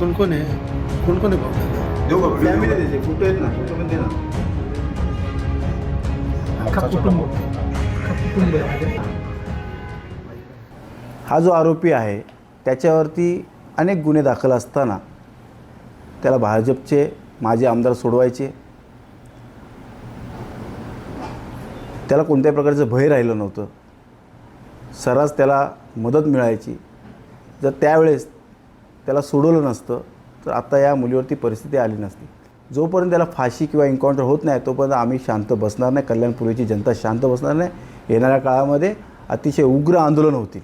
कोण कोण आहे? कोण कोण आहे भाऊ? देऊ का फॅमिली त्याचे. फोटो आहेत ना फोटो पण दे ना. अख्खा कुटुंब. अख्खा कुटुंब आहे माझं. हा जो आरोपी आहे त्याच्यावरती अनेक गुन्हे दाखल असताना त्याला भाजपचे माजी आमदार सोडवायचे. त्याला कोणत्याही प्रकारचं भय राहिलं नव्हतं. सर्रास त्याला मदत मिळायची. जर त्यावेळेस त्याला सोडवलं नसतं तर आता या मुलीवरती परिस्थिती आली नसती. जोपर्यंत त्याला फाशी किंवा एन्काउंटर होत नाही तोपर्यंत आम्ही शांत बसणार नाही कल्याणपूर्वीची जनता शांत बसणार नाही. येणाऱ्या काळामध्ये अतिशय उग्र आंदोलन होतील.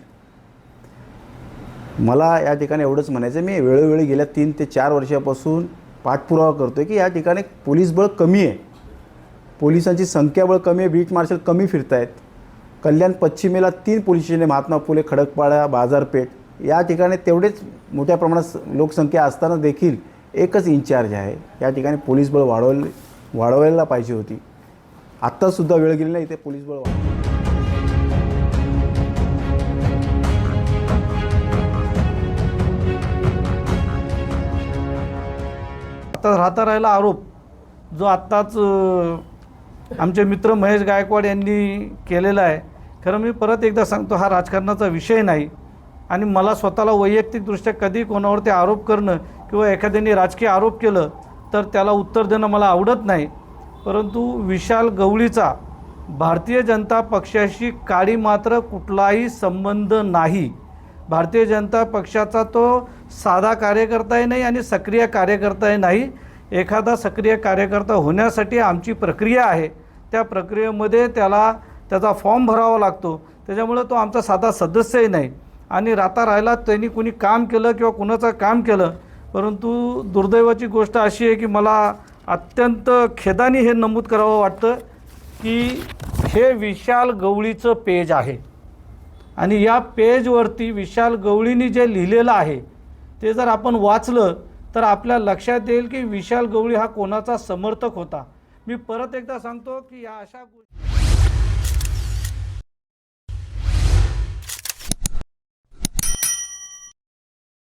मला या ठिकाणी एवढंच म्हणायचं आहे, मी वेळोवेळी गेल्या तीन ते चार वर्षापासून पाठपुरावा करतो आहे की या ठिकाणी पोलीस बळ कमी आहे. पोलिसांची संख्याबळ कमी आहे बीट मार्शल कमी फिरत आहेत कल्याण पश्चिमेला तीन पोलीस स्टेशन आहे महात्मा फुले खडकपाडा बाजारपेठ. या ठिकाणी तेवढेच मोठ्या प्रमाणात लोकसंख्या असताना देखील एकच इन्चार्ज आहे. या ठिकाणी पोलीस बळ वाढवले वाढवायला पाहिजे होती. आत्तासुद्धा वेळ गेली नाही इथे पोलीस बळ वाढ आता राहता राहिला आरोप जो आत्ताच आमचे मित्र महेश गायकवाड यांनी केलेला आहे. खरं मी परत एकदा सांगतो हा राजकारणाचा विषय नाही. आणि मला स्वतःला वैयक्तिकदृष्ट्या कधी कोणावरती आरोप करणं किंवा एखाद्याने राजकीय आरोप केलं तर त्याला उत्तर देणं मला आवडत नाही. परंतु विशाल गवळीचा भारतीय जनता पक्षाशी काळी मात्र कुठलाही संबंध नाही. भारतीय जनता पक्षाचा तो साधा कार्यकर्ताही नाही आणि सक्रिय कार्यकर्ताही नाही. एखादा सक्रिय कार्यकर्ता होण्यासाठी आमची प्रक्रिया आहे. त्या प्रक्रियेमध्ये त्याला त्याचा फॉर्म भरावा लागतो. त्याच्यामुळे तो आमचा साधा सदस्यही नाही. आणि राहता राहिला त्यांनी कुणी काम केलं किंवा कुणाचं काम केलं. परंतु दुर्दैवाची गोष्ट अशी आहे की मला अत्यंत खेदाने हे नमूद करावं वाटतं की हे विशाल गवळीचं पेज आहे. आणि या पेजवरती विशाल गवळीनी जे लिहिलेलं आहे ते जर आपण वाचलं तर आपल्या लक्षात येईल की विशाल गवळी हा कोणाचा समर्थक होता. मी परत एकदा सांगतो की या अशा गोष्टी